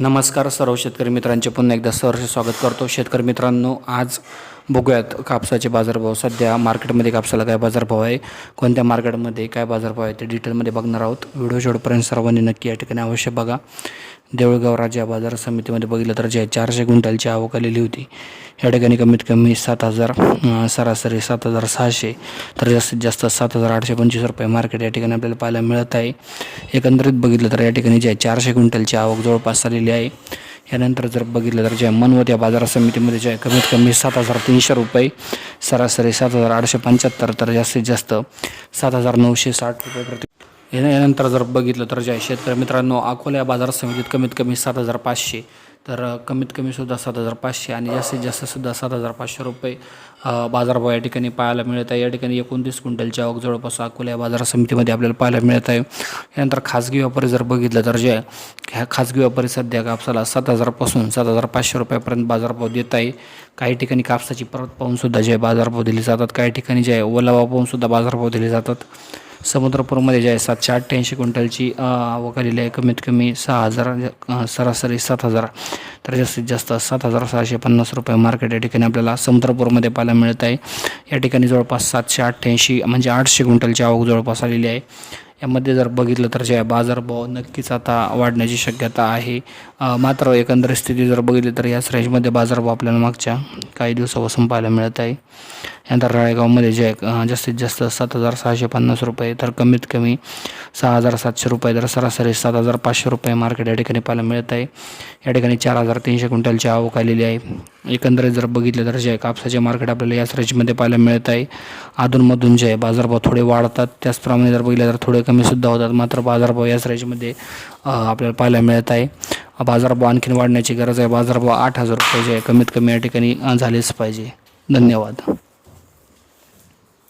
नमस्कार सर्व शेतकरी मित्रांचे पुन्हा एकदा सहर्ष स्वागत करतो. शेतकरी मित्रांनो आज बघूयात कापसाचे बाजारभाव. सध्या मार्केटमध्ये कापसाला काय बाजारभाव आहे? कोणत्या मार्केटमध्ये काय बाजारभाव आहे ते डिटेलमध्ये बघणार आहोत. व्हिडिओ शेवटपर्यंत सर्वांनी नक्की या ठिकाणी अवश्य बघा. देऊळगाव राजा बाजार समितीमध्ये बघितलं तर जे चारशे क्विंटलची आवक आलेली होती. या ठिकाणी कमीत कमी सात हजार सरासरी सात हजार सहाशे तर जास्तीत जास्त सात हजार आठशे पंचवीस रुपये मार्केट या ठिकाणी आपल्याला पाहायला मिळत आहे. एकंदरीत बघितलं तर या ठिकाणी जे आहे चारशे क्विंटलची आवक जवळपास आलेली आहे. यानंतर जर बघितलं तर जे आहे मनवत या बाजार समितीमध्ये जे आहे कमीत कमी सात हजार तीनशे रुपये सरासरी सात हजार आठशे पंच्याहत्तर तर जास्तीत जास्त सात हजार नऊशे साठ रुपये प्रति यानंतर जर बघितलं तर जे शेतकरी मित्रांनो अकोला बाजार समितीत कमीत कमी सात हजार पाचशे तर कमीत कमी सुद्धा सात हजार पाचशे आणि जास्तीत जास्त सुद्धा सात हजार पाचशे रुपये बाजारभाव या ठिकाणी पाहायला मिळत आहे. या ठिकाणी एकोणतीस क्विंटलची आवक जवळपास अकोला बाजार समितीमध्ये आपल्याला पाहायला मिळत आहे. यानंतर खाजगी व्यापारी जर बघितलं तर जे ह्या खाजगी व्यापारी सध्या कापसाला सात हजारपासून सात हजार पाचशे रुपयापर्यंत बाजारभाव देत आहे. काही ठिकाणी कापसाची परत पाहूनसुद्धा जे बाजारभाव दिले जातात काही ठिकाणी जे आहे ओलावा पाहूनसुद्धा बाजारभाव दिले जातात. समुद्रपूरमध्ये जे आहे सातशे अठ्ठ्याऐंशी क्विंटलची आवक आलेली आहे. कमीत कमी सहा हजार सरासरी सात हजार. तर जास्तीत जास्त सात हजार सहाशे पन्नास रुपये मार्केट या ठिकाणी आपल्याला समुद्रपूरमध्ये पाहायला मिळत आहे. या ठिकाणी जवळपास सातशे अठ्ठ्याऐंशी म्हणजे आठशे क्विंटलची आवक जवळपास आलेली आहे. यामध्ये जर बघितलं तर जे बाजारभाव नक्कीच आता वाढण्याची शक्यता आहे. मात्र एकंदर स्थिती जर बघितली तर याच रेंजमध्ये बाजारभाव आपल्याला मागच्या काही दिवसापासून पाहायला मिळत आहे. यानंतर राळेगावमध्ये जे जास्तीत जास्त सात हजार सहाशे पन्नास रुपये तर कमीत कमी सहा हजार सातशे रुपये तर सरासरी सात हजार पाचशे रुपये मार्केट या ठिकाणी पाहायला मिळत आहे. या ठिकाणी चार हजार तीनशे क्विंटलची आवक आलेली आहे. एकंदरीत जर बघितलं तर जे कापसाचे मार्केट आपल्याला याच रेंजमध्ये पाहायला मिळत आहे. अधूनमधून जे आहे बाजारभाव थोडे वाढतात त्याचप्रमाणे जर बघितलं तर थोडे कमीसुद्धा होतात मात्र बाजारभाव याच रेंजमध्ये आपल्याला पाहायला मिळत आहे. बाजारभाव आणखीन वाढण्याची गरज आहे. बाजारभाव आठ हजार रुपये जे आहे कमीत कमी या ठिकाणी झालेच पाहिजे. धन्यवाद.